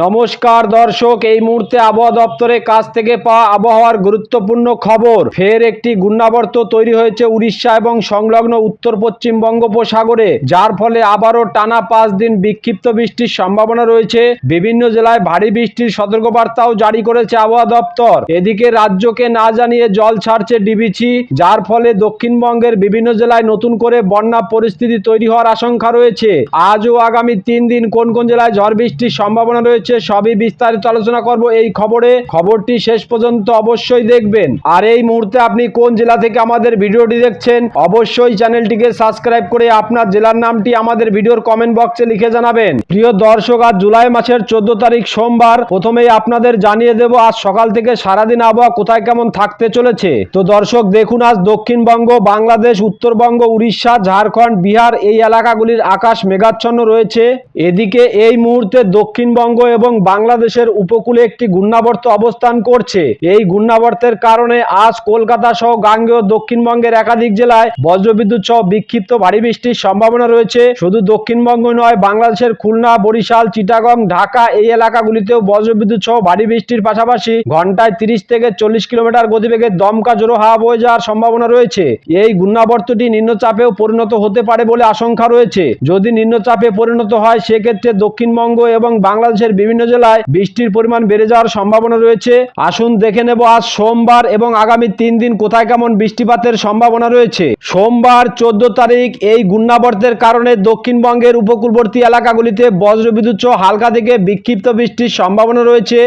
নমস্কার দর্শক, এই মুহূর্তে আবহাওয়া দপ্তরের কাছ থেকে পাওয়া আবহাওয়ার গুরুত্বপূর্ণ খবর। ফের একটি ঘূর্ণাবর্ত তৈরি হয়েছে উড়িষ্যা এবং সংলগ্ন উত্তর পশ্চিম বঙ্গোপসাগরে, যার ফলে আবারও টানা পাঁচ দিন বিক্ষিপ্ত বৃষ্টির সম্ভাবনা রয়েছে। বিভিন্ন জেলায় ভারী বৃষ্টির সতর্কবার্তাও জারি করেছে আবহাওয়া দপ্তর। এদিকে রাজ্যকে না জানিয়ে জল ছাড়ছে ডিবিসি, যার ফলে দক্ষিণবঙ্গের বিভিন্ন জেলায় নতুন করে বন্যা পরিস্থিতি তৈরি হওয়ার আশঙ্কা রয়েছে। আজ ও আগামী তিন দিন কোন কোন জেলায় ঝড় বৃষ্টির সম্ভাবনা রয়েছে সবই বিস্তারিত আলোচনা করব এই খবরে। খবরটি শেষ পর্যন্ত অবশ্যই দেখবেন। আর এই মুহূর্তে আপনি কোন জেলা থেকে আমাদের ভিডিওটি দেখছেন, অবশ্যই চ্যানেলটিকে সাবস্ক্রাইব করে আপনার জেলার নামটি আমাদের ভিডিওর কমেন্ট বক্সে লিখে জানাবেন। প্রিয় দর্শক, আজ জুলাই মাসের চোদ্দ তারিখ সোমবার। প্রথমেই আপনাদের জানিয়ে দেব, আজ সকাল থেকে সারাদিন আবহাওয়া কোথায় কেমন থাকতে চলেছে। তো দর্শক, দেখুন আজ দক্ষিণবঙ্গ, বাংলাদেশ, উত্তরবঙ্গ, উড়িষ্যা, ঝাড়খণ্ড, বিহার এই এলাকাগুলির আকাশ মেঘাচ্ছন্ন রয়েছে। এদিকে এই মুহূর্তে দক্ষিণবঙ্গ এবং বাংলাদেশের উপকূলে একটি ঘূর্ণাবর্ত অবস্থান করছে। এই ঘূর্ণাবর্তের কারণে আজ কলকাতা সহ গাঙ্গেয় দক্ষিণবঙ্গের একাধিক জেলায় বজ্রবিদ্যুৎ সহ বিক্ষিপ্ত ভারী বৃষ্টির সম্ভাবনা রয়েছে। শুধু দক্ষিণবঙ্গ নয়, বাংলাদেশের খুলনা, বরিশাল, চিটাগং, ঢাকা এই এলাকাগুলিতেও বজ্রবিদ্যুৎ সহ ভারী বৃষ্টির পাশাপাশি ঘন্টায় তিরিশ থেকে চল্লিশ কিলোমিটার গতিবেগে দমকা জোরো হাওয়া বয়ে যাওয়ার সম্ভাবনা রয়েছে। এই ঘূর্ণাবর্তটি নিম্নচাপেও পরিণত হতে পারে বলে আশঙ্কা রয়েছে। যদি নিম্নচাপে পরিণত হয়, সেক্ষেত্রে দক্ষিণবঙ্গ এবং বাংলাদেশের বিভিন্ন জেলায় বৃষ্টির পরিমাণ বেড়ে যাওয়ার সম্ভাবনা রয়েছে। আসুন দেখে নেব আজ সোমবার এবং আগামী তিন দিন কোথায় কেমন বৃষ্টিপাতের সম্ভাবনা রয়েছে। সোমবার চোদ্দ তারিখ এই ঘূর্ণাবর্তের কারণে দক্ষিণবঙ্গের উপকূলবর্তী এলাকাগুলিতে বজ্রবিদ্যুৎ হালকা থেকে বিক্ষিপ্ত বৃষ্টির সম্ভাবনা রয়েছে।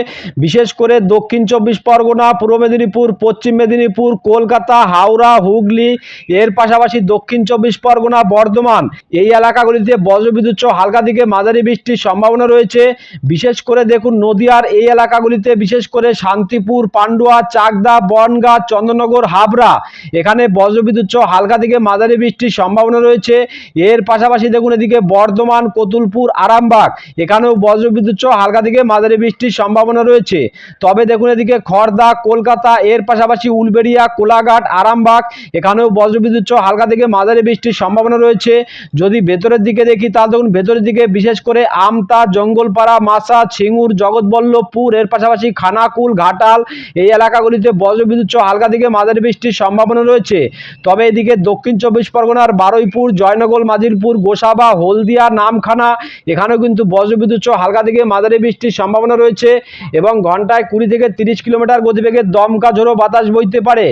বিশেষ করে দক্ষিণ চব্বিশ পরগনা, পূর্ব মেদিনীপুর, পশ্চিম মেদিনীপুর, কলকাতা, হাওড়া, হুগলি, এর পাশাপাশি দক্ষিণ চব্বিশ পরগনা, বর্ধমান এই এলাকাগুলিতে বজ্রবিদ্যুৎ হালকা থেকে মাঝারি বৃষ্টির সম্ভাবনা রয়েছে। বিশেষ করে দেখুন নদিয়ার এই এলাকাগুলিতে, বিশেষ করে শান্তিপুর, পান্ডুয়া, চাকদা, বনগাঁ, চন্দ্রনগর, হাবড়া। এখানে বজ্রবিদ্যুৎ সহ হালকা থেকে মাঝারি বৃষ্টির সম্ভাবনা রয়েছে। এর পাশাপাশি দেখুন এদিকে বর্ধমান, কতুলপুর, আরামবাগ। এখানেও বজ্রবিদ্যুৎ সহ হালকা থেকে মাঝারি বৃষ্টির সম্ভাবনা রয়েছে। তবে দেখুন এদিকে খড়দা কলকাতা, এর পাশাপাশি উলবেড়িয়া, কোলাঘাট, আরামবাগ। এখানেও বজ্রবিদ্যুৎ সহ হালকা থেকে মাঝারি বৃষ্টির সম্ভাবনা রয়েছে। যদি ভেতরের দিকে দেখি, তাহলে দেখুন ভেতরের দিকে বিশেষ করে আমতা, জঙ্গলপাড়া মাসা ছিঙ্গুর জগৎবল্লভপুর, এর পাশাপাশি খানাকুল, ঘাটাল, এই এলাকাগুলিতে বজ্রবিদ্যুৎ সহ হালকা থেকে মাঝারি বৃষ্টির সম্ভাবনা রয়েছে। তবে এদিকে দক্ষিণ চব্বিশ পরগনার বারুইপুর, জয়নগর মাজিরপুর গোসাবা, হলদিয়া, নামখানা, এখানেও কিন্তু বজ্রবিদ্যুৎ সহ হালকা থেকে মাঝারি বৃষ্টির সম্ভাবনা রয়েছে এবং ঘন্টায় কুড়ি থেকে তিরিশ কিলোমিটার গতিবেগে দমকা ঝোড়ো বাতাস বইতে পারে।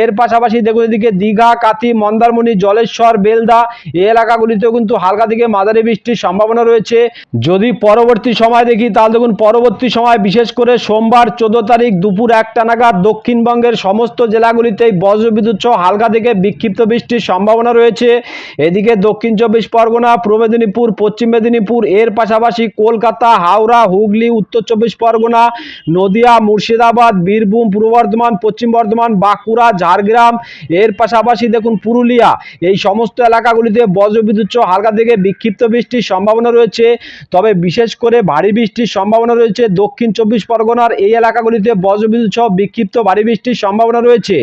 এর পাশাপাশি দেখুন এদিকে দীঘা কাতি মন্দারমণি, জলেশ্বর, বেলদা, এই এলাকাগুলিতেও কিন্তু হালকা থেকে মাঝারি বৃষ্টির সম্ভাবনা রয়েছে। যদি পরবর্তী সময় দেখি, তাহলে দেখুন, পরবর্তী সময় বিশেষ করে সোমবার চোদ্দ তারিখ দুপুর একটা নাগাদ দক্ষিণবঙ্গের সমস্ত জেলাগুলিতেই বজ্রবিদ্যুৎ সহ হালকা থেকে বিক্ষিপ্ত বৃষ্টির সম্ভাবনা রয়েছে। এদিকে দক্ষিণ চব্বিশ পরগনা, পূর্ব মেদিনীপুর, পশ্চিম মেদিনীপুর, এর পাশাপাশি কলকাতা, হাওড়া, হুগলি, উত্তর চব্বিশ পরগনা, নদিয়া, মুর্শিদাবাদ, বীরভূম, পূর্ব বর্ধমান, পশ্চিম বর্ধমান, বাঁকুড়া, ঝাড়গ্রাম, এর পাশাপাশি দেখুন, পুরুলিয়া, এই সমস্ত এলাকাগুলিতে বজ্রবিদ্যুৎ সহ হালকা থেকে বিক্ষিপ্ত বৃষ্টির সম্ভাবনা রয়েছে। তবে বিশেষ করে ভারী বৃষ্টির সম্ভাবনা রয়েছে। দক্ষিণ চব্বিশ পরগনার এই এলাকাগুলিতে বজ্রবিদ্যুৎ সহ বিক্ষিপ্ত ভারী বৃষ্টির সম্ভাবনা রয়েছে।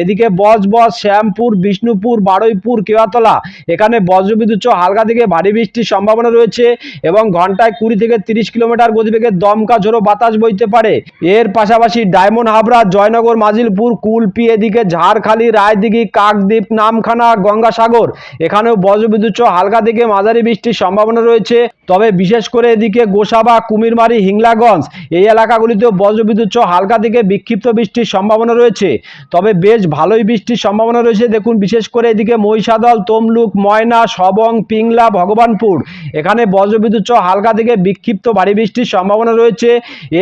এদিকে বজবজ শ্যামপুর, বিষ্ণুপুর, বারুইপুর, কেওয়াতলা, এখানে বজ্রবিদ্যুৎ সহ হালকা থেকে ভারী বৃষ্টির সম্ভাবনা রয়েছে এবং ঘন্টায় কুড়ি থেকে তিরিশ কিলোমিটার গতিবেগে দমকা ঝোড়ো বাতাস বইতে পারে। এর পাশাপাশি ডায়মন্ড হাবড়া, জয়নগর, মাজিলপুর, কুলপি, এদিকে ঝাড়খালি, রায়দিঘি, কাকদ্বীপ, নামখানা, গঙ্গাসাগর, এখানেও বজ্রবিদ্যুৎ সহ হালকা থেকে মাঝারি বৃষ্টির সম্ভাবনা রয়েছে। তবে বিশেষ করে এদিকে গোসাবা কুমিরমারি, হিংলাগঞ্জ, এই এলাকাগুলিতেও বজ্রবিদ্যুৎ সহ হালকা থেকে বিক্ষিপ্ত বৃষ্টির সম্ভাবনা রয়েছে। তবে বেশ ভালোই বৃষ্টির সম্ভাবনা রয়েছে। দেখুন, বিশেষ করে এদিকে মহিষাদল, তমলুক, ময়না, সবং, পিংলা, ভগবানপুর। এখানে বজ্রবিদ্যুৎ সহ হালকা থেকে বিক্ষিপ্ত ভারী বৃষ্টির সম্ভাবনা রয়েছে।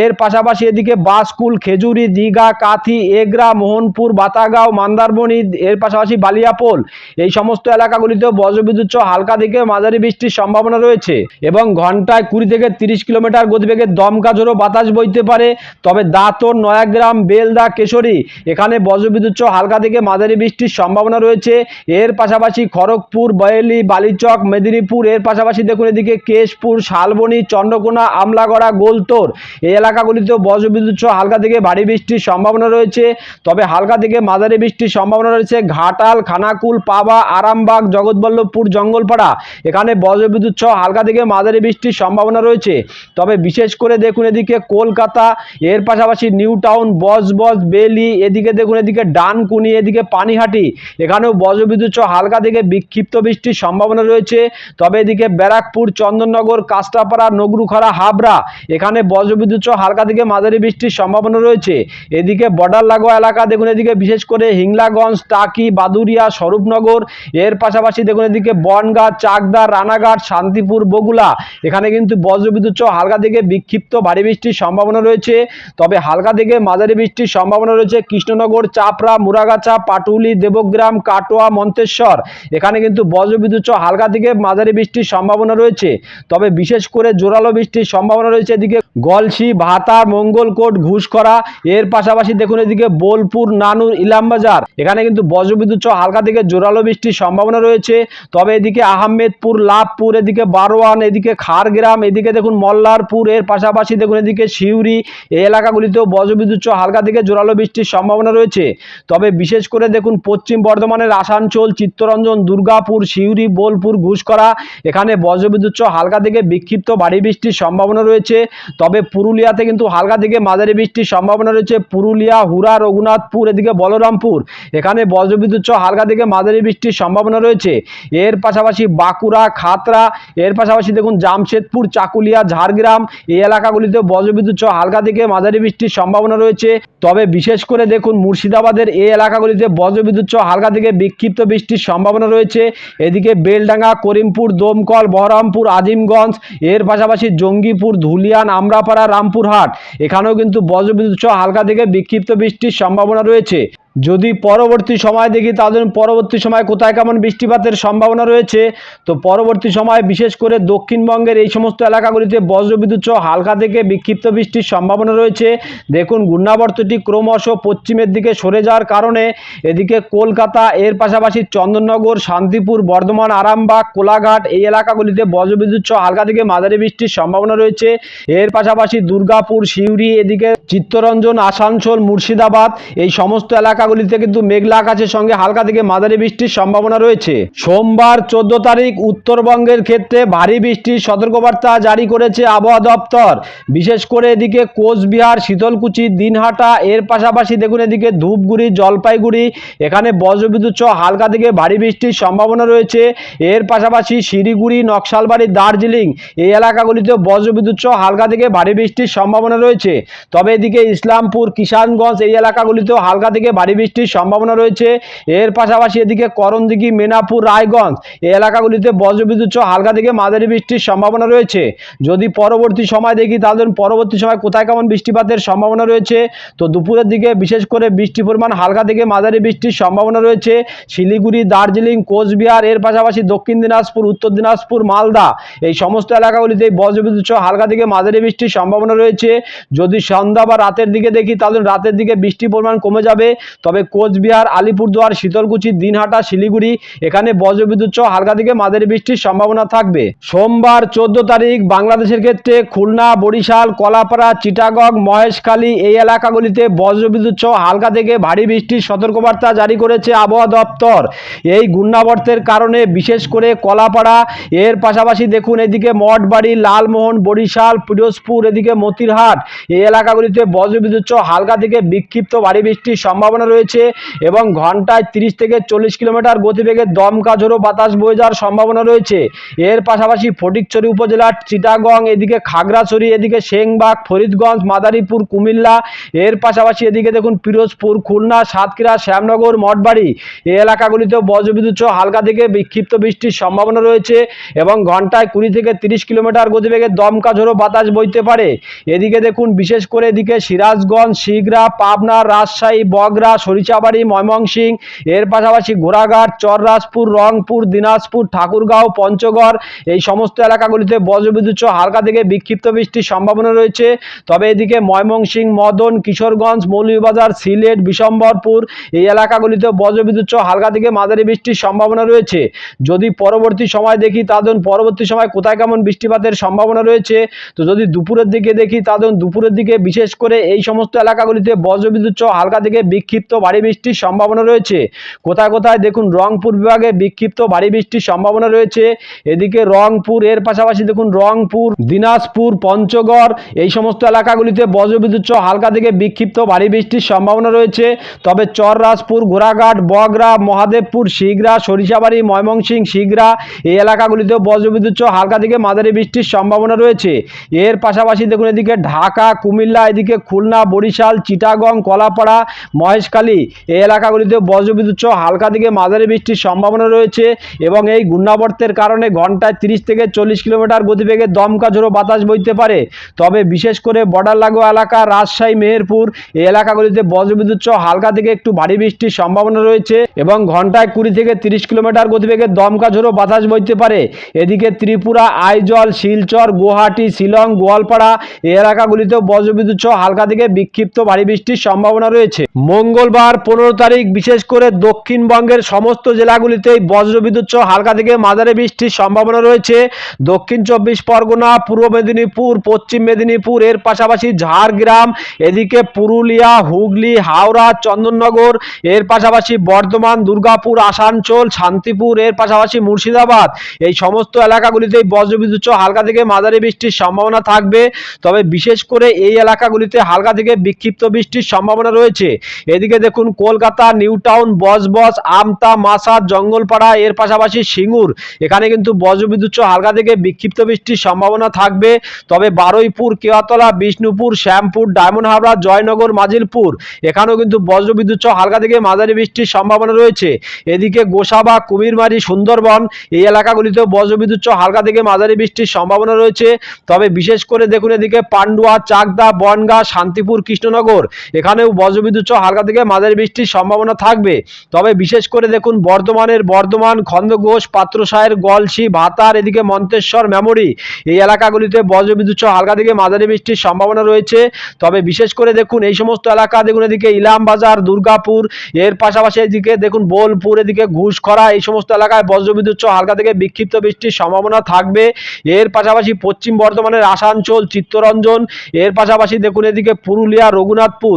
এর পাশাপাশি এদিকে বাসকুল খেজুরি, দীঘা, কাথি, এগরা, মোহনপুর, বাতাগাঁও, মন্দারমণি, এর পাশাপাশি বালিয়াপোল। এই সমস্ত এলাকাগুলিতেও বজ্রবিদ্যুৎ সহ হালকা থেকে মাঝারি বৃষ্টির সম্ভাবনা রয়েছে এবং ঘন্টায় কুড়ি থেকে তিরিশ কিলোমিটার গতিবেগে দমকা বাতাস বইতে পারে। তবে দাঁতন নয়াগ্রাম, বেলদা, কেশরী, এখানে বজ্রবিদ্যুৎ হালকা থেকে মাঝারি বৃষ্টির সম্ভাবনা রয়েছে। এর পাশাপাশি খড়গপুর বয়েলি বালিচক, মেদিনীপুর, এর পাশাপাশি দেখুন এদিকে কেশপুর, শালবনি, চন্দ্রকোনা, আমলাগড়া, গোলতোর। এই এলাকাগুলিতেও বজ্রবিদ্যুৎ হালকা থেকে ভারী বৃষ্টির সম্ভাবনা রয়েছে। তবে হালকা থেকে মাঝারি বৃষ্টির সম্ভাবনা রয়েছে ঘাটাল, খানাকুল, পাবা, আরামবাগ, জগৎবল্লভপুর, জঙ্গলপাড়া। এখানে বজ্রবিদ্যুৎ হালকা থেকে মাঝারি বৃষ্টির সম্ভাবনা রয়েছে। তবে তবে বিশেষ করে দেখুন এদিকে কলকাতা, এর পাশাপাশি নিউ টাউন বসবস বেলি, এদিকে দেখুন এদিকে ডানকুনি, এদিকে পানিহাটি, এখানেও বজ্রবিদ্যুৎ হালকা থেকে বিক্ষিপ্ত বৃষ্টির সম্ভাবনা রয়েছে। তবে এদিকে ব্যারাকপুর, চন্দননগর কাস্টাপাড়া নগরুখরা হাবড়া, এখানে বজ্রবিদ্যুৎ হালকা থেকে মাঝারি বৃষ্টির সম্ভাবনা রয়েছে। এদিকে বর্ডার লাগোয়া এলাকা দেখুন এদিকে বিশেষ করে হিংলাগঞ্জ, টাকি, বাদুরিয়া, স্বরূপনগর, এর পাশাপাশি দেখুন এদিকে বনগাঁ, চাকদা, রানাঘাট, শান্তিপুর বগুলা এখানে কিন্তু বজ্রবিদ্যুৎ সহ হালকা থেকে বিক্ষিপ্ত ভারী বৃষ্টির সম্ভাবনা রয়েছে। তবে হালকা থেকে মাঝারি বৃষ্টির সম্ভাবনা রয়েছে কৃষ্ণনগর, চাপড়া, মুরাগাছা, পাটুলি, দেবগ্রাম, কাটোয়া, মন্তেশ্বর। এখানে কিন্তু বজ্রবিদ্যুৎ হালকা থেকে মাঝারি বৃষ্টির সম্ভাবনা রয়েছে। তবে বিশেষ করে জোরালো বৃষ্টির সম্ভাবনা রয়েছে এদিকে গলসি, ভাতা, মঙ্গলকোট ঘুষকরা এর পাশাপাশি দেখুন এদিকে বোলপুর, নানুর, ইলামবাজার। এখানে কিন্তু বজ্রবিদ্যুৎ হালকা থেকে জোরালো বৃষ্টির সম্ভাবনা রয়েছে। তবে এদিকে আহমেদপুর, লাভপুর, এদিকে বারোয়ান, এদিকে খারগ্রাম এদিকে দেখুন মল্লারপুর এর পাশাপাশি দেখুন এদিকে শিউরি এই এলাকাগুলিতেও বজ্রবিদ্যুৎ হালকা থেকে জোরালো বৃষ্টির সম্ভাবনা রয়েছে। তবে বিশেষ করে দেখুন পশ্চিম বর্ধমানের আসানসোল, চিত্তরঞ্জন, দুর্গাপুর, সিউড়ি, বোলপুর ঘুষকরা এখানে বজ্রবিদ্যুৎ হালকা থেকে বিক্ষিপ্ত ভারী বৃষ্টির সম্ভাবনা রয়েছে। তবে পুরুলিয়াতে কিন্তু হালকা থেকে মাঝারি বৃষ্টির সম্ভাবনা রয়েছে। পুরুলিয়া হুরা রঘুনাথপুর, এদিকে বলরামপুর, এখানে বজ্রবিদ্যুৎ হালকা থেকে মাঝারি বৃষ্টির সম্ভাবনা রয়েছে। এর পাশাপাশি বাঁকুড়া, খাতরা, এর পাশাপাশি দেখুন জামশেদপুর, চাকুলিয়া, ঝাড়গ্রাম এই এলাকাগুলিতে বজ্রবিদ্যুৎ সহ হালকা থেকে মাঝারি বৃষ্টির সম্ভাবনা রয়েছে। তবে বিশেষ করে দেখুন, মুর্শিদাবাদের এই এলাকাগুলিতে বজ্রবিদ্যুৎ সহ হালকা থেকে বিক্ষিপ্ত বৃষ্টির সম্ভাবনা রয়েছে। এদিকে বেলডাঙ্গা, করিমপুর, দমকল, বহরমপুর, আজিমগঞ্জ, এর পাশাপাশি জঙ্গিপুর, ধুলিয়ান, আমরাপাড়া, রামপুরহাট, এখানেও কিন্তু বজ্রবিদ্যুৎ সহ হালকা থেকে বিক্ষিপ্ত বৃষ্টির সম্ভাবনা রয়েছে। যদি পরবর্তী সময় দেখি তাদের পরবর্তী সময় কোথায় কেমন বৃষ্টিপাতের সম্ভাবনা রয়েছে? তো পরবর্তী সময় বিশেষ করে দক্ষিণবঙ্গের এই সমস্ত এলাকাগুলিতে বজ্রবিদ্যুৎ সহ হালকা থেকে বিক্ষিপ্ত বৃষ্টির সম্ভাবনা রয়েছে। দেখুন, ঘূর্ণাবর্তটি ক্রমশ পশ্চিমের দিকে সরে যাওয়ার কারণে এদিকে কলকাতা, এর পাশাপাশি চন্দননগর, শান্তিপুর, বর্ধমান, আরামবাগ, কোলাঘাট এই এলাকাগুলিতে বজ্রবিদ্যুৎ সহ হালকা থেকে মাঝারি বৃষ্টির সম্ভাবনা রয়েছে। এর পাশাপাশি দুর্গাপুর, সিউড়ি, এদিকে চিত্তরঞ্জন, আসানসোল, মুর্শিদাবাদ এই সমস্ত এলাকাগুলিতে কিন্তু মেঘলা আকাশের সঙ্গে হালকা থেকে মাঝারি বৃষ্টির সম্ভাবনা রয়েছে। সোমবার চোদ্দ তারিখ উত্তরবঙ্গের ক্ষেত্রে ভারী বৃষ্টির সতর্কবার্তা জারি করেছে আবহাওয়া দপ্তর। বিশেষ করে এদিকে কোচবিহার, শীতলকুচি, দিনহাটা, এর পাশাপাশি দেখুন এদিকে ধূপগুড়ি, জলপাইগুড়ি, এখানে বজ্রবিদ্যুৎ সহ হালকা থেকে ভারী বৃষ্টির সম্ভাবনা রয়েছে। এর পাশাপাশি শিলিগুড়ি, নকশালবাড়ি, দার্জিলিং এই এলাকাগুলিতে বজ্রবিদ্যুৎ সহ হালকা থেকে ভারী বৃষ্টির সম্ভাবনা রয়েছে। তবে এদিকে ইসলামপুর, কিষানগঞ্জ এই এলাকাগুলিতেও হালকা থেকে ভারী বৃষ্টির সম্ভাবনা রয়েছে। এর পাশাপাশি এদিকে করণদিঘি, মেনাপুর, রায়গঞ্জ এই এলাকাগুলিতে বজ্রবিদ্যুৎ সহ হালকা থেকে মাঝারি বৃষ্টির সম্ভাবনা রয়েছে। যদি পরবর্তী সময় দেখি তাহলে পরবর্তী সময় কোথায় কেমন বৃষ্টিপাতের সম্ভাবনা রয়েছে? তো দুপুরের দিকে বিশেষ করে বৃষ্টির পরিমাণ হালকা থেকে মাঝারি বৃষ্টির সম্ভাবনা রয়েছে। শিলিগুড়ি, দার্জিলিং, কোচবিহার, এর পাশাপাশি দক্ষিণ দিনাজপুর, উত্তর দিনাজপুর, মালদা এই সমস্ত এলাকাগুলিতে বজ্রবিদ্যুৎ সহ হালকা থেকে মাঝারি বৃষ্টির সম্ভাবনা রয়েছে। যদি সন্ধ্যা বা রাতের দিকে দেখি তাহলে রাতের দিকে বৃষ্টির পরিমাণ কমে যাবে। তবে কোচবিহার, আলিপুরদুয়ার, শীতলকুচি, দিনহাটা, শিলিগুড়ি, এখানে বজ্রবিদ্যুৎ সহ হালকা থেকে মাঝারি বৃষ্টির সম্ভাবনা থাকবে। সোমবার চোদ্দ তারিখ বাংলাদেশের ক্ষেত্রে খুলনা, বরিশাল, কলাপাড়া, চিটাগং, মহেশখালী এই এলাকাগুলিতে বজ্রবিদ্যুৎ সহ হালকা থেকে ভারী বৃষ্টির সতর্কবার্তা জারি করেছে আবহাওয়া দপ্তর। এই ঘূর্ণাবর্তের কারণে বিশেষ করে কলাপাড়া, এর পাশাপাশি দেখুন এদিকে মঠবাড়ি, লালমোহন, বরিশাল, পিরোজপুর, এদিকে মতিরহাট এই এলাকাগুলিতে বজ্রবিদ্যুৎ সহ হালকা থেকে বিক্ষিপ্ত ভারী বৃষ্টির সম্ভাবনা রয়েছে এবং ঘন্টায় তিরিশ থেকে চল্লিশ কিলোমিটার গতিবেগে দমকা ঝোড়ো বাতাস বয়ে যাওয়ার সম্ভাবনা রয়েছে। এর পাশাপাশি ফটিকছড়ি উপজেলার চিটাগং, এদিকে খাগড়াছড়ি, এদিকে সেংবাগ, ফরিদগঞ্জ, মাদারীপুর, কুমিল্লা, এর পাশাপাশি এদিকে দেখুন পিরোজপুর, খুলনা, সাতক্ষীরা, শ্যামনগর, মঠবাড়ি। এই এলাকাগুলিতেও বজ্রবিদ্যুৎ সহ হালকা থেকে বিক্ষিপ্ত বৃষ্টির সম্ভাবনা রয়েছে এবং ঘন্টায় কুড়ি থেকে তিরিশ কিলোমিটার গতিবেগে দমকা ঝোড়ো বাতাস বইতে পারে। এদিকে দেখুন বিশেষ করে এদিকে সিরাজগঞ্জ, শিগরা, পাবনা, রাজশাহী বগরা সরিষাবাড়ি ময়মনসিং এর পাশাপাশি ঘোড়াঘাট, চররাজপুর, রংপুর, দিনাজপুর, ঠাকুরগাঁও, পঞ্চগড়, এই সমস্ত এলাকাগুলিতে বজ্রবিদ্যুৎ হালকা থেকে বিক্ষিপ্ত বৃষ্টির সম্ভাবনা রয়েছে। তবে এদিকে ময়মনসিং মদন, কিশোরগঞ্জ, মৌলভীবাজার, সিলেট, বিশম্বরপুর, এই এলাকাগুলিতে বজ্রবিদ্যুৎ হালকা থেকে মাঝারি বৃষ্টির সম্ভাবনা রয়েছে। যদি পরবর্তী সময় দেখি তাদের পরবর্তী সময় কোথায় কেমন বৃষ্টিপাতের সম্ভাবনা রয়েছে? তো যদি দুপুরের দিকে দেখি তাদের দুপুরের দিকে বিশেষ করে এই সমস্ত এলাকাগুলিতে বজ্রবিদ্যুৎ হালকা থেকে বিক্ষিপ্ত বিক্ষিপ্ত ভারী বৃষ্টির সম্ভাবনা রয়েছে। কোথায় কোথায় দেখুন, রংপুর বিভাগে বিক্ষিপ্ত ভারী বৃষ্টির সম্ভাবনা রয়েছে। এদিকে রংপুর, এর পাশাপাশি দেখুন, রংপুর, দিনাজপুর, পঞ্চগড়, এই সমস্ত এলাকাগুলিতে বজ্রবিদ্যুৎ সহ হালকা থেকে বিক্ষিপ্ত ভারী বৃষ্টির সম্ভাবনা রয়েছে। তবে চররাজপুর, ঘোড়াঘাট, বগরা, মহাদেবপুর, শিগরা, সরিষাবাড়ি, ময়মনসিংহ, শিগরা এই এলাকাগুলিতেও বজ্রবিদ্যুৎ সহ হালকা থেকে মাঝারি বৃষ্টির সম্ভাবনা রয়েছে। এর পাশাপাশি দেখুন, এদিকে ঢাকা, কুমিল্লা, এদিকে খুলনা, বরিশাল, চিটাগং, কলাপাড়া, মহেশখালী এই এলাকাগুলিতে বজ্রবিদ্যুৎ সহ হালকা থেকে মাঝারি বৃষ্টির সম্ভাবনা রয়েছে এবং এই ঘূর্ণাবর্তের কারণে ঘন্টায় তিরিশ থেকে চল্লিশ কিলোমিটার গতিবেগে দমকা ঝোড়ো বাতাস বইতে পারে। তবে বিশেষ করে বর্ডার লাগোয়া এলাকা, রাজশাহী, মেহেরপুর এই এলাকাগুলিতে বজ্রবিদ্যুৎ সহ হালকা থেকে একটু ভারী বৃষ্টির সম্ভাবনা রয়েছে এবং ঘন্টায় কুড়ি থেকে তিরিশ কিলোমিটার গতিবেগে দমকা ঝোড়ো বাতাস বইতে পারে। এদিকে ত্রিপুরা, আইজল, শিলচর, গুয়াহাটি, শিলং, গোয়ালপাড়া এই এলাকাগুলিতেও বজ্রবিদ্যুৎ সহ হালকা থেকে বিক্ষিপ্ত ভারী বৃষ্টির সম্ভাবনা রয়েছে। মঙ্গলবার পনেরো তারিখ বিশেষ করে দক্ষিণবঙ্গের সমস্ত জেলাগুলিতেই বজ্রবিদ্যুৎ সহ হালকা থেকে মাঝারি বৃষ্টির সম্ভাবনা রয়েছে। দক্ষিণ চব্বিশ পরগনা, পূর্ব মেদিনীপুর, পশ্চিম মেদিনীপুর, এর পাশাপাশি ঝাড়গ্রাম, এদিকে পুরুলিয়া, হুগলি, হাওড়া, চন্দননগর, এর পাশাপাশি বর্ধমান, দুর্গাপুর, আসানসোল, শান্তিপুর, এর পাশাপাশি মুর্শিদাবাদ। এই সমস্ত এলাকাগুলিতেই বজ্রবিদ্যুৎ সহ হালকা থেকে মাঝারি বৃষ্টির সম্ভাবনা থাকবে। তবে বিশেষ করে এই এলাকাগুলিতে হালকা থেকে বিক্ষিপ্ত বৃষ্টির সম্ভাবনা রয়েছে। এদিকে দেখুন কলকাতা নিউ টাউন বসবস আমতা মাসাদ জঙ্গলপাড়া, এর পাশাপাশি সিঙ্গুর। এখানে কিন্তু বজ্রবিদ্যুৎ হালকা থেকে বিক্ষিপ্ত বৃষ্টির সম্ভাবনা থাকবে। তবে বারুইপুর, কেওয়াতলা, বিষ্ণুপুর, শ্যামপুর, ডায়মন্ড হাবড়া জয়নগর, মাজিলপুর, এখানেও কিন্তু বজ্রবিদ্যুৎ হালকা থেকে মাঝারি বৃষ্টির সম্ভাবনা রয়েছে। এদিকে গোসাবা, কুমিরমারি, সুন্দরবন, এই এলাকাগুলিতেও বজ্রবিদ্যুৎ হালকা থেকে মাঝারি বৃষ্টির সম্ভাবনা রয়েছে। তবে বিশেষ করে দেখুন এদিকে পান্ডুয়া, চাকদা, বনগা, শান্তিপুর, কৃষ্ণনগর, এখানেও বজ্রবিদ্যুৎ হালকা থেকে মাঝারি বৃষ্টির সম্ভাবনা থাকবে। তবে বিশেষ করে দেখুন, বর্ধমানের বর্ধমান খন্দঘোষ পাত্রসায়ের গলসি ভাতার, এদিকে মন্তেশ্বর, মেমরি এই এলাকাগুলিতে বজ্রবিদ্যুৎ হালকা থেকে মাঝারি বৃষ্টির সম্ভাবনা রয়েছে। তবে বিশেষ করে দেখুন, এই সমস্ত এলাকা, দেখুন এদিকে ইলাম বাজার, দুর্গাপুর, এর পাশাপাশি এদিকে দেখুন, বোলপুর, এদিকে ঘুষখরা, এই সমস্ত এলাকায় বজ্রবিদ্যুৎ হালকা থেকে বিক্ষিপ্ত বৃষ্টির সম্ভাবনা থাকবে। এর পাশাপাশি পশ্চিম বর্ধমানের আসানসোল, চিত্তরঞ্জন, এর পাশাপাশি দেখুন, এদিকে পুরুলিয়া, রঘুনাথপুর,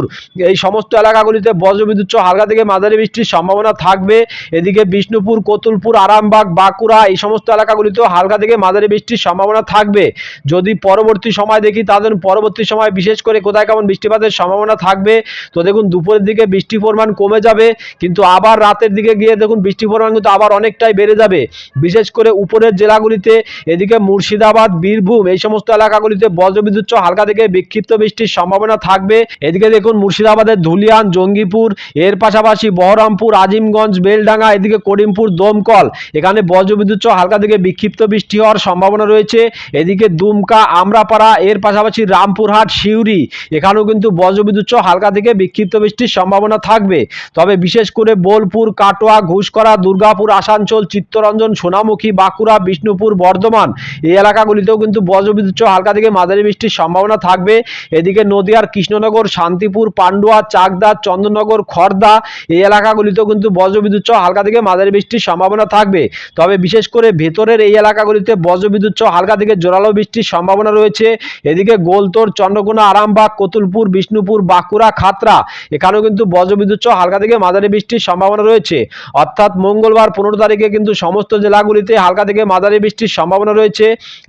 এই সমস্ত এলাকাগুলিতে বজ্রবিদ্যুৎ সহ হালকা থেকে মাঝারি বৃষ্টির সম্ভাবনা থাকবে। এদিকে বিষ্ণুপুর, কতুলপুর, আরামবাগ, বাঁকুড়া এই সমস্ত এলাকাগুলিতেও হালকা থেকে মাঝারি বৃষ্টির সম্ভাবনা থাকবে। যদি পরবর্তী সময় দেখি তাদের পরবর্তী সময় বিশেষ করে কোথায় কেমন বৃষ্টিপাতের সম্ভাবনা থাকবে। তো দেখুন, দুপুরের দিকে বৃষ্টির পরিমাণ কমে যাবে, কিন্তু আবার রাতের দিকে গিয়ে দেখুন, বৃষ্টির পরিমাণ কিন্তু আবার অনেকটাই বেড়ে যাবে। বিশেষ করে উপরের জেলাগুলিতে, এদিকে মুর্শিদাবাদ, বীরভূম এই সমস্ত এলাকাগুলিতে বজ্রবিদ্যুৎ হালকা থেকে বিক্ষিপ্ত বৃষ্টির সম্ভাবনা থাকবে। এদিকে দেখুন, মুর্শিদাবাদের ধুলিয়ান জঙ্গিপুর এর পাশাপাশি বহরমপুর, আজিমগঞ্জ, বেলডাঙ্গা, এদিকে করিমপুর, দমকল। এখানে বজ্রবিদ্যুৎ সহ হালকা থেকে বিক্ষিপ্ত বৃষ্টি হওয়ার সম্ভাবনা রয়েছে। এদিকে দুমকা, আমরাপাড়া, এর পাশাপাশি রামপুরহাট, সিউড়ি, এখানেও কিন্তু বজ্রবিদ্যুৎ সহ হালকা থেকে বিক্ষিপ্ত বৃষ্টির সম্ভাবনা থাকবে। তবে বিশেষ করে বোলপুর, কাটোয়া ঘুষকরা দুর্গাপুর, আসানসোল, চিত্তরঞ্জন, সোনামুখী, বাঁকুড়া, বিষ্ণুপুর, বর্ধমান এই এলাকাগুলিতেও কিন্তু বজ্রবিদ্যুৎ সহ হালকা থেকে মাঝারি বৃষ্টির সম্ভাবনা থাকবে। এদিকে নদিয়ার কৃষ্ণনগর, শান্তিপুর, পান্ডুয়া, চাকদা চন্দননগর খড়দা এই এলাকাগুলিতেও কিন্তু বজ্রবিদ্যুৎ সহ হালকা থেকে মাঝারি বৃষ্টির সম্ভাবনা থাকবে। তবে বিশেষ করে ভেতরের এই এলাকাগুলিতে বজ্রবিদ্যুৎ সহ হালকা থেকে জোরালো বৃষ্টির সম্ভাবনা রয়েছে। এদিকে গোলতোর, চন্দ্রকোনা, আরামবাগ, কতুলপুর, বিষ্ণুপুর, বাঁকুড়া খাতরা এখানেও কিন্তু বজ্রবিদ্যুৎ সহ হালকা থেকে মাঝারি বৃষ্টির সম্ভাবনা রয়েছে। অর্থাৎ মঙ্গলবার পনেরো তারিখে কিন্তু সমস্ত জেলাগুলিতে হালকা থেকে মাঝারি বৃষ্টির সম্ভাবনা রয়েছে।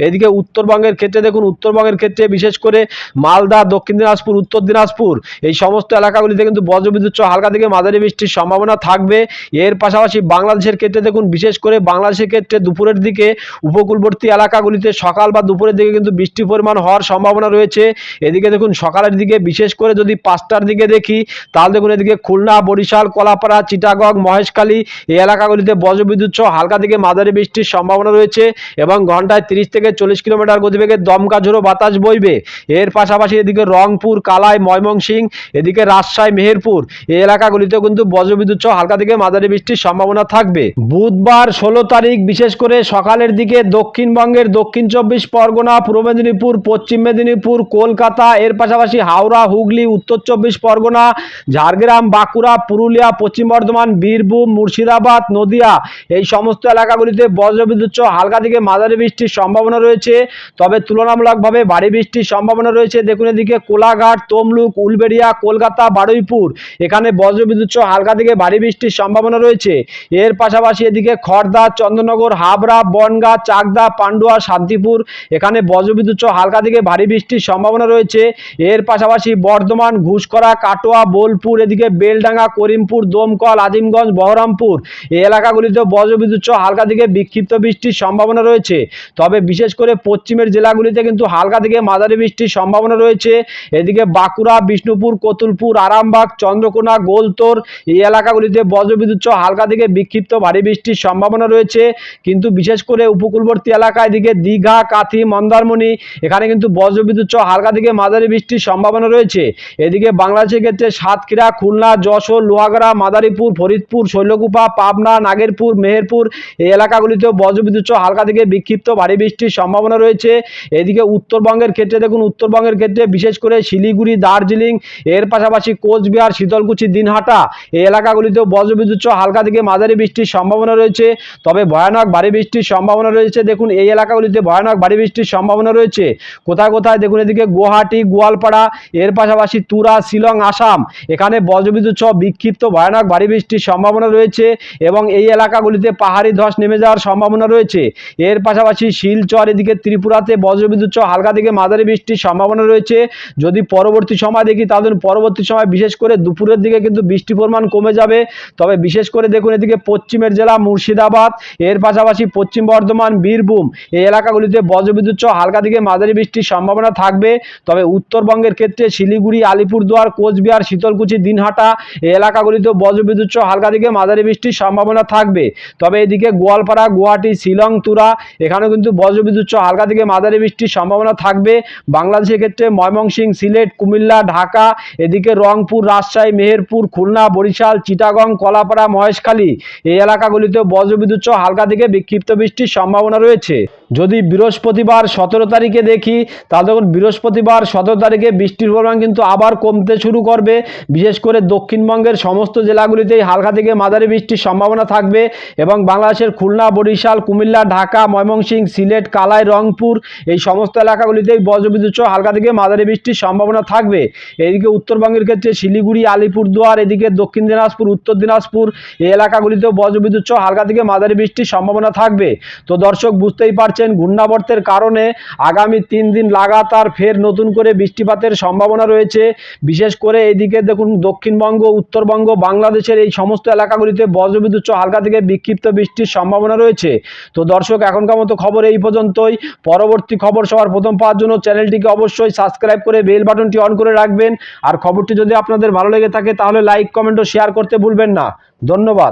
এদিকে উত্তরবঙ্গের ক্ষেত্রে দেখুন, উত্তরবঙ্গের ক্ষেত্রে বিশেষ করে মালদা, দক্ষিণ দিনাজপুর, উত্তর দিনাজপুর, এই সমস্ত এলাকাগুলিতে কিন্তু বজ্রবিদ্যুৎ হালকা থেকে মাঝারি বৃষ্টির সম্ভাবনা থাকবে। এর পাশাপাশি বাংলাদেশের ক্ষেত্রে দেখুন, বিশেষ করে বাংলাদেশের ক্ষেত্রে দুপুরের দিকে উপকূলবর্তী এলাকাগুলিতে সকাল বা দুপুরের দিকে কিন্তু বৃষ্টির পরিমাণ হওয়ার সম্ভাবনা রয়েছে। এদিকে দেখুন, সকালের দিকে বিশেষ করে যদি পাঁচটার দিকে দেখি, তাহলে দেখুন এদিকে খুলনা, বরিশাল, কলাপাড়া, চিটাগং, মহেশখালী এই এলাকাগুলিতে বজ্রবিদ্যুৎ সহ হালকা থেকে মাঝারি বৃষ্টির সম্ভাবনা রয়েছে এবং ঘন্টায় তিরিশ থেকে চল্লিশ কিলোমিটার গতিবেগে দমকা ঝোড়ো বাতাস বইবে। এর পাশাপাশি এদিকে রংপুর, কালাই ময়মনসিং এদিকে রাজশাহী, মেহেরপুর এই এলাকাগুলিতেও কিন্তু বজ্রবিদ্যুৎ সহ হালকা থেকে মাঝারি বৃষ্টির সম্ভাবনা থাকবে। বুধবার ষোলো তারিখ, বিশেষ করে সকালের দিকে দক্ষিণবঙ্গের দক্ষিণ চব্বিশ পরগনা, পূর্ব মেদিনীপুর, পশ্চিম মেদিনীপুর, কলকাতা, এর পাশাপাশি হাওড়া, হুগলি, উত্তর চব্বিশ পরগনা, ঝাড়গ্রাম, বাঁকুড়া, পুরুলিয়া, পশ্চিম বর্ধমান, বীরভূম, মুর্শিদাবাদ, নদিয়া এই সমস্ত এলাকাগুলিতে বজ্রবিদ্যুৎ সহ হালকা থেকে মাঝারি বৃষ্টির সম্ভাবনা রয়েছে। তবে তুলনামূলকভাবে ভারী বৃষ্টির সম্ভাবনা রয়েছে। দেখুন এদিকে কোলাঘাট, তমলুক, উলবেড়িয়া, কলকাতা, বারুইপুর। এখানে বজ্রবিদ্যুৎ সহ হালকা থেকে ভারী বৃষ্টির সম্ভাবনা রয়েছে। এর পাশাপাশি এদিকে খড়দা চন্দ্রনগর, হাবড়া, বনগাঁ, চাকদা, পান্ডুয়া, শান্তিপুর এখানে বজ্রবিদ্যুৎ সহ হালকা থেকে ভারী বৃষ্টির সম্ভাবনা রয়েছে। এর পাশাপাশি বর্ধমান ঘুষকরা কাটোয়া, বোলপুর, এদিকে বেলডাঙ্গা, করিমপুর, দমকল, আজিমগঞ্জ, বহরমপুর এই এলাকাগুলিতে বজ্রবিদ্যুৎ সহ হালকা থেকে বিক্ষিপ্ত বৃষ্টির সম্ভাবনা রয়েছে। তবে বিশেষ করে পশ্চিমের জেলাগুলিতে কিন্তু হালকা থেকে মাঝারি বৃষ্টির সম্ভাবনা রয়েছে। এদিকে বাঁকুড়া, বিষ্ণুপুর, কতুলপুর, আরামবাগ চন্দ্রকোনা গোলতোর এই এলাকাগুলিতে বজ্রবিদ্যুৎ সহ হালকা থেকে বিক্ষিপ্ত ভারী বৃষ্টির সম্ভাবনা রয়েছে। কিন্তু বিশেষ করে উপকূলবর্তী এলাকায় এদিকে দীঘা, কাথি, মন্দারমণি, এখানে কিন্তু বজ্রবিদ্যুৎ সহ হালকা থেকে মাঝারি বৃষ্টির সম্ভাবনা রয়েছে। এদিকে বাংলাদেশের ক্ষেত্রে সাতক্ষীরা, খুলনা, যশোর, লোহাগড়া, মাদারীপুর, ফরিদপুর, শৈলকুপা, পাবনা, নাগেরপুর, মেহেরপুর এই এলাকাগুলিতেও বজ্রবিদ্যুৎ সহ হালকা থেকে বিক্ষিপ্ত ভারী বৃষ্টির সম্ভাবনা রয়েছে। এদিকে উত্তরবঙ্গের ক্ষেত্রে দেখুন, উত্তরবঙ্গের ক্ষেত্রে বিশেষ করে শিলিগুড়ি, দার্জিলিং, এর পাশাপাশি কোচবিহার শীতলকুচি, দিনহাটা। এই এলাকাগুলিতেও বজ্রবিদ্যুৎ সহ হালকা থেকে মাঝারি বৃষ্টির সম্ভাবনা রয়েছে। তবে ভয়ানক ভারী বৃষ্টির সম্ভাবনা রয়েছে। দেখুন, এই এলাকাগুলিতে ভয়ানক ভারী বৃষ্টির সম্ভাবনা রয়েছে। কোথায় কোথায়? দেখুন, এদিকে গুয়াহাটি, গোয়ালপাড়া, এর পাশাপাশি তুরা, শিলং, আসাম। এখানে বজ্রবিদ্যুৎ সহ বিক্ষিপ্ত ভয়ানক ভারী বৃষ্টির সম্ভাবনা রয়েছে এবং এই এলাকাগুলিতে পাহাড়ি ধস নেমে যাওয়ার সম্ভাবনা রয়েছে। এর পাশাপাশি শিলচর, এদিকে ত্রিপুরাতে বজ্রবিদ্যুৎ সহ হালকা থেকে মাঝারি বৃষ্টির সম্ভাবনা রয়েছে। যদি পরবর্তী সময় দেখি, তাহলে পরবর্তী সময় বিশেষ করে দুপুরের দিকে কিন্তু বৃষ্টির পরিমাণ কমে যাবে। তবে বিশেষ করে দেখুন এদিকে পশ্চিমের জেলা মুর্শিদাবাদ, এর পাশাপাশি পশ্চিম বর্ধমান, বীরভূম এই এলাকাগুলিতে বজ্রবিদ্যুৎ সহ হালকা থেকে মাঝারি বৃষ্টির সম্ভাবনা থাকবে। তবে উত্তরবঙ্গের ক্ষেত্রে শিলিগুড়ি, আলিপুরদুয়ার, কোচবিহার, শীতলকুচি, দিনহাটা এই এলাকাগুলিতেও বজ্রবিদ্যুৎ সহ হালকা থেকে মাঝারি বৃষ্টির সম্ভাবনা থাকবে। তবে এদিকে গোয়ালপাড়া, গুয়াহাটি শিলং তুরা এখানেও কিন্তু বজ্রবিদ্যুৎ সহ হালকা থেকে মাঝারি বৃষ্টির সম্ভাবনা থাকবে। বাংলাদেশের ক্ষেত্রে ময়মনসিংহ, সিলেট, কুমিল্লা, ঢাকা, এদিকে রংপুর, রাজশাহী মেহেরপুর, খুলনা, বরিশাল, চিটাগং, কলাপাড়া, মহেশখালী এই এলাকাগুলিতেও বজ্রবিদ্যুৎ সহ হালকা থেকে বিক্ষিপ্ত বৃষ্টির সম্ভাবনা রয়েছে। যদি বৃহস্পতিবার সতেরো তারিখে দেখি, তাহলে দেখুন বৃহস্পতিবার সতেরো তারিখে বৃষ্টির পরিমাণ কিন্তু আবার কমতে শুরু করবে। বিশেষ করে দক্ষিণবঙ্গের সমস্ত জেলাগুলিতেই হালকা থেকে মাঝারি বৃষ্টির সম্ভাবনা থাকবে এবং বাংলাদেশের খুলনা, বরিশাল, কুমিল্লা, ঢাকা, ময়মনসিংহ, সিলেট, কালাই, রংপুর এই সমস্ত এলাকাগুলিতেই বজ্রবিদ্যুৎ সহ হালকা থেকে মাঝারি বৃষ্টির সম্ভাবনা থাকবে। এদিকে উত্তরবঙ্গের ক্ষেত্রে শিলিগুড়ি আলিপুরদুয়ার এদিকে দক্ষিণ দিনাজপুর, উত্তর দিনাজপুর, এই এলাকাগুলিতেও বজ্রবিদ্যুৎ সহ হালকা থেকে মাঝারি বৃষ্টির সম্ভাবনা থাকবে। তো দর্শক, বুঝতেই পারছেন, ঘূর্ণাবর্তের কারণে আগামী তিন দিন লাগাতার ফের নতুন করে বৃষ্টিপাতের সম্ভাবনা রয়েছে। বিশেষ করে এইদিকে দেখুন, দক্ষিণবঙ্গ, উত্তরবঙ্গ, বাংলাদেশের এই সমস্ত এলাকাগুলিতে বজ্রবিদ্যুৎ সহ হালকা থেকে বিক্ষিপ্ত বৃষ্টির সম্ভাবনা রয়েছে। তো দর্শক, এখনকার মতো খবর এই পর্যন্তই। পরবর্তী খবর সবার প্রথম পাওয়ার জন্য চ্যানেলটিকে অবশ্যই সাবস্ক্রাইব করে বেল বাটনটি অন করে রাখবেন। আর খবরটি যদি আপনাদের ভালো লেগে থাকে তাহলে লাইক কমেন্ট ও শেয়ার করতে ভুলবেন না। ধন্যবাদ।